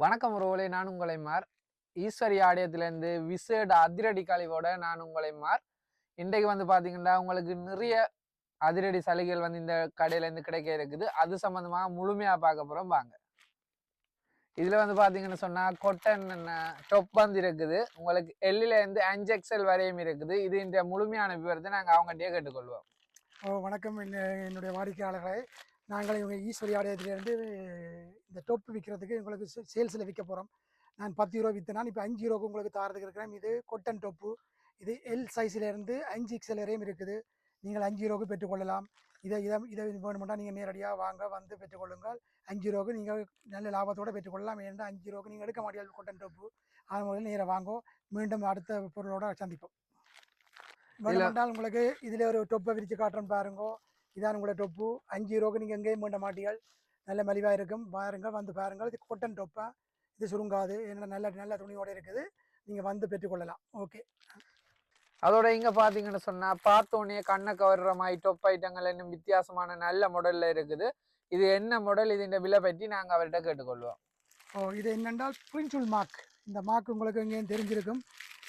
வணக்கம் உறவுகளே நான் உங்களை மார். ஈஸ்வரி ஆலயத்திலேருந்து விசேட அதிரடி கழிவோட நான் உங்களை மார். இன்றைக்கு வந்து பார்த்தீங்கன்னா உங்களுக்கு நிறைய அதிரடி சலுகைகள் வந்து இந்த கடையிலேருந்து கிடைக்க இருக்குது. அது சம்மந்தமாக முழுமையாக பார்க்க போகிறோம் வாங்க. இதில் வந்து பார்த்தீங்கன்னு சொன்னால் கொட்டன் டொப் வந்து இருக்குது. உங்களுக்கு எல்லிலேருந்து அஞ்சு எக்ஸல் வரையும் இருக்குது. இது இந்த முழுமையான விவரத்தை நாங்கள் அவங்ககிட்டயே கேட்டுக்கொள்வோம். ஓ வணக்கம். என்ன- என்னுடைய வாடிக்கையாளர்களை. நாங்கள் இவங்க ஈஸ்வரி ஆலயத்திலேருந்து இந்த டொப்பு விற்கிறதுக்கு உங்களுக்கு சேல்ஸில் விற்க போகிறோம் நான் பத்து ரூபா விற்றுனா இப்போ அஞ்சு ரூபாய்க்கு உங்களுக்கு தாரதுக்கு இருக்கிறேன். இது கொட்டன் டொப்பு இது எல் சைஸ்லேருந்து அஞ்சு எக்ஸல் வரையும் இருக்குது. நீங்கள் அஞ்சு ரூபாய்க்கு பெற்றுக்கொள்ளலாம் இதை இதை இதை வேணுமெண்டா நீங்கள் நேரடியாக வாங்க வந்து பெற்றுக்கொள்ளுங்கள் அஞ்சு ரூபாய்க்கு நீங்கள் நல்ல லாபத்தோடு பெற்றுக்கொள்ளலாம் ஏன்னா அஞ்சு ரூபாய்க்கு நீங்கள் எடுக்க மாட்டீங்க கொட்டன் டொப்பு அது முறையில் நேராக வாங்கோ. மீண்டும் அடுத்த பொருளோட சந்திப்போம். வேணுமென்றால் உங்களுக்கு இதில் ஒரு டொப்பை விரித்து காட்டுறேன் பாருங்கோ. இதான் உங்களோட டொப்பு அஞ்சு ரூபாய்க்கு நீங்கள் எங்கேயும் வேண்ட மாட்டீங்கள் நல்ல மலிவாக இருக்கும். பாருங்கள் வந்து பாருங்கள். இது கொட்டன் டொப்பா இது சுருங்காது. என்ன நல்ல நல்ல துணியோடு இருக்குது. நீங்கள் வந்து பெற்றுக்கொள்ளலாம் ஓகே அதோட இங்க பாத்தீங்கன்னு சொன்னா பார்த்தோன்னே கண்ணை கவர்ற மாதிரி டொப் ஐட்டங்கள் இன்னும் வித்தியாசமான நல்ல மாடல்ல இருக்குது. இது என்ன மாடல் இதுன்ற விலை பற்றி நாங்க அவர்கிட்ட கேட்டுக்கொள்வோம். ஓ இது என்னென்றால் பிரின்சுல் மார்க் இந்த மார்க் உங்களுக்கு எங்கேயும் தெரிஞ்சிருக்கும்.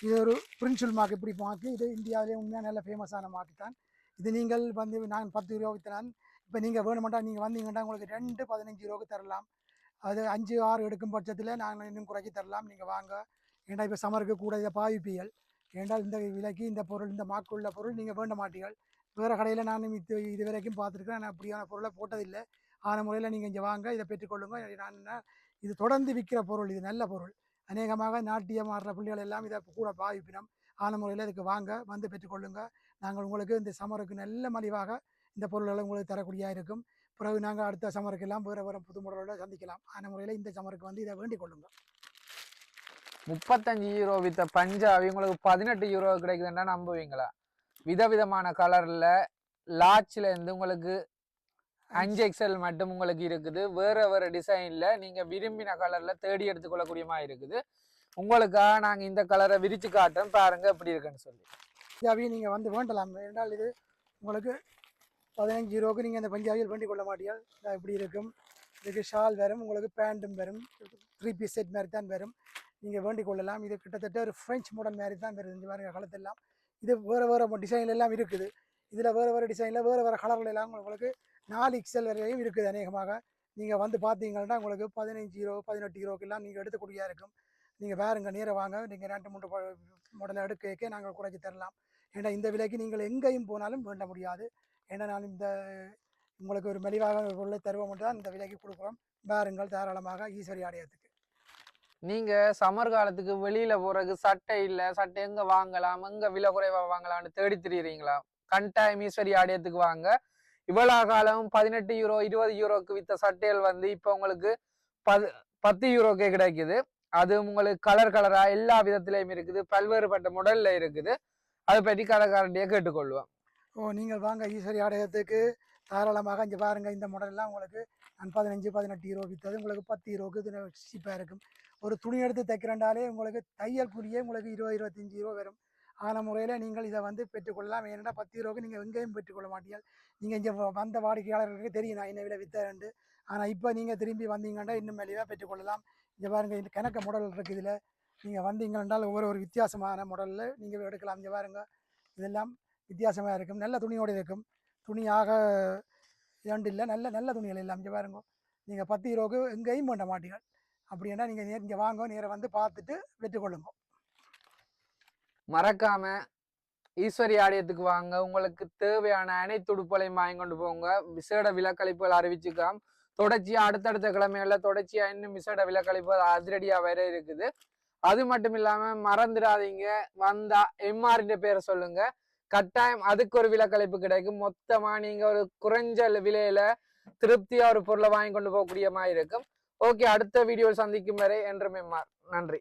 இது ஒரு பிரின்சுல் மார்க் இப்படி மார்க் இது இந்தியாவிலே உண்மையாக நல்ல ஃபேமஸான மார்க் தான். இது நீங்கள் வந்து நான் பத்து ரூபா விற்றுனான் இப்போ நீங்கள் வேணுமெண்டா நீங்கள் வந்தீங்கன்னா உங்களுக்கு ரெண்டு பதினஞ்சு ரூபாய்க்கு தரலாம். அது அஞ்சு ஆறு எடுக்கும் பட்சத்தில் நாங்கள் இன்னும் குறைச்சி தரலாம். நீங்கள் வாங்க. ஏன்டா இப்போ சமருக்கு கூட இதை பாவிப்பியல் ஏன்டால் இந்த விலைக்கு இந்த பொருள் இந்த மாக்குள்ள உள்ள பொருள் நீங்கள் வேண்ட மாட்டீர்கள். வேறு கடையில் நான் இது இது வரைக்கும் பார்த்துருக்கேன் நான் அப்படியான பொருளை போட்டதில்லை. ஆன முறையில் நீங்கள் இங்கே வாங்க. இதை பெற்றுக்கொள்ளுங்க நான் இது தொடர்ந்து விற்கிற பொருள். இது நல்ல பொருள். அநேகமாக நாட்டியம் ஆடுற பிள்ளைகள் எல்லாம் இதை கூட பாவிப்பினம். ஆன முறையில் இதுக்கு வாங்க வந்து பெற்றுக்கொள்ளுங்க. நாங்கள் உங்களுக்கு இந்த சமருக்கு நல்ல மலிவாக இந்த பொருள்களை உங்களுக்கு தரக்கூடியதாக இருக்கும். பிறகு நாங்கள் அடுத்த சமருக்கு எல்லாம் வேறு வேறு புது முறையோட சந்திக்கலாம். ஆன முறையில் இந்த சமருக்கு வந்து இதை வேண்டிக் கொள்ளுங்க. முப்பத்தஞ்சு யூரோ வித்த பஞ்சாபி உங்களுக்கு பதினெட்டு யூரோ கிடைக்குதுன்னா நம்புவீங்களா? விதவிதமான கலர்ல லாட்ச்ல இருந்து உங்களுக்கு அஞ்சு. எக்ஸல் மட்டும் உங்களுக்கு இருக்குது. வேற வேற டிசைன்ல நீங்க விரும்பின கலர்ல தேடி எடுத்துக்கொள்ளக்கூடிய மாதிரி இருக்குது. உங்களுக்காக நாங்கள் இந்த கலரை விரித்து காட்டுறோம். பாருங்க எப்படி இருக்குன்னு சொல்லி. பஞ்சாபி நீங்கள் வந்து வேண்டலாம். என்றால் இது உங்களுக்கு பதினஞ்சு ரூபாய்க்கு நீங்கள் இந்த பஞ்சாபியில் வேண்டிக் கொள்ள மாட்டீங்க இப்படி இருக்கும். இதுக்கு ஷால் வரும் உங்களுக்கு பேண்ட்டும் வரும். த்ரீ பீஸ் செட் மாதிரி தான் வரும். நீங்கள் வேண்டிக் கொள்ளலாம். இது கிட்டத்தட்ட ஒரு ஃப்ரெஞ்ச் மாடல் மாதிரி தான் வருது. இந்த மாதிரி காலத்தெல்லாம் இது வேறு வேறு டிசைன்ல எல்லாம் இருக்குது. இதில் வேறு வேறு டிசைனில் வேறு வேறு கலர்கள் எல்லாம் உங்களுக்கு நாலு எக்ஸல் வரையும் இருக்குது அநேகமாக. நீங்கள் வந்து பார்த்தீங்கன்னா உங்களுக்கு பதினஞ்சு ரூபா பதினெட்டு ரூபாய்க்கெல்லாம் நீங்கள் எடுத்துக்கூடியா இருக்கும். நீங்கள் வேறுங்க நேரா வாங்க. நீங்கள் ரெண்டு மூன்று மாடலை எடுக்க நாங்கள் குறைச்சி தரலாம். ஏன்னா இந்த விலைக்கு நீங்கள் எங்கேயும் போனாலும் வேண்ட முடியாது. ஏன்னா நான் இந்த உங்களுக்கு ஒரு மலிவாக பொருளை தருவோம் தான் இந்த விலைக்கு கொடுக்குறோம். பாருங்கள் தாராளமாக ஈஸ்வரி ஆலயத்துக்கு. நீங்கள் சமர் காலத்துக்கு வெளியில் போகிறதுக்கு சட்டை இல்லை சட்டை எங்கே வாங்கலாம் எங்கே விலை குறைவாக வாங்கலாம்னு தேடி திரியுறீங்களா? கண்டாயம் ஈஸ்வரி ஆலயத்துக்கு வாங்க. இவ்வளோ காலம் பதினெட்டு யூரோ இருபது யூரோக்கு வித்த சட்டைகள் வந்து இப்போ உங்களுக்கு பது பத்து யூரோக்கே கிடைக்குது. அது உங்களுக்கு கலர் கலரா எல்லா விதத்திலையும் இருக்குது. பல்வேறுபட்ட மாடல்ல இருக்குது. அதை பற்றி கடைக்காரண்டியே கேட்டுக்கொள்வோம். ஓ நீங்கள் வாங்க ஈஸ்வரி ஆடயத்துக்கு தாராளமாக இங்கே பாருங்க இந்த மாடல்லாம் உங்களுக்கு நான் பதினஞ்சு பதினெட்டு ஹீரோ விற்றது உங்களுக்கு பத்து ஹீரோக்கு இது சீப்பாக இருக்கும். ஒரு துணி எடுத்து தைக்கிறண்டாலே உங்களுக்கு தையல் கூலியே உங்களுக்கு இருபது இருபத்தஞ்சி ஹீரோ வரும். ஆன முறையில் நீங்கள் இதை வந்து பெற்றுக்கொள்ளலாம். ஏன்னா பத்து ஹீரோக்கு நீங்கள் எங்கேயும் பெற்றுக்கொள்ள மாட்டீங்க நீங்கள் இங்கே வந்த வாடிக்கையாளர்களுக்கு தெரியும் நான் என்ன விட வித்தரண்டு ஆனால் இப்போ நீங்கள் திரும்பி வந்தீங்கன்னா இன்னும் மலிவாக பெற்றுக்கொள்ளலாம். இங்கே பாருங்கள் இந்த கணக்க முடல் இருக்குது இதில். நீங்கள் வந்தீங்கன்றால் ஒவ்வொரு ஒரு வித்தியாசமான முடலில் நீங்கள் எடுக்கலாம். இங்கே பாருங்கள் இதெல்லாம் வித்தியாசமாக இருக்கும். நல்ல துணியோடு இருக்கும். துணியாக இரண்டு இல்லை நல்ல நல்ல துணிகள் எல்லாம். இங்கே பாருங்க நீங்கள் பத்து ஹீரோக்கு எங்கேயும் பண்ண மாட்டீங்கள் அப்படின்னா நீங்கள் நேர் இங்கே வாங்க நேராக வந்து பார்த்துட்டு வெற்றிக்கொள்ளுங்க மறக்காம ஈஸ்வரி ஆலயத்துக்கு வாங்க. உங்களுக்கு தேவையான அனைத்து உடுப்புகளையும் வாங்கி கொண்டு போங்க. விசேட விலக்களிப்புகள் அறிவிச்சுக்கலாம். தொடர்ச்சியாக அடுத்தடுத்த கிழமைகளில் தொடர்ச்சியாக இன்னும் மிஸ்ஸோட விலக்களிப்பு அதிரடியாக வேற இருக்குது. அது மட்டும் இல்லாமல் மறந்துடாதீங்க. வந்தா எம்ஆர்ன்ற பேரை சொல்லுங்க. கட்டாயம் அதுக்கு ஒரு விலக்களிப்பு கிடைக்கும். மொத்தமாக நீங்கள் ஒரு குறைஞ்ச விலையில திருப்தியாக ஒரு பொருளை வாங்கி கொண்டு போகக்கூடிய மாதிரி இருக்கும். ஓகே அடுத்த வீடியோவில் சந்திக்கும் வரை என்றும் எம்ஆர். நன்றி.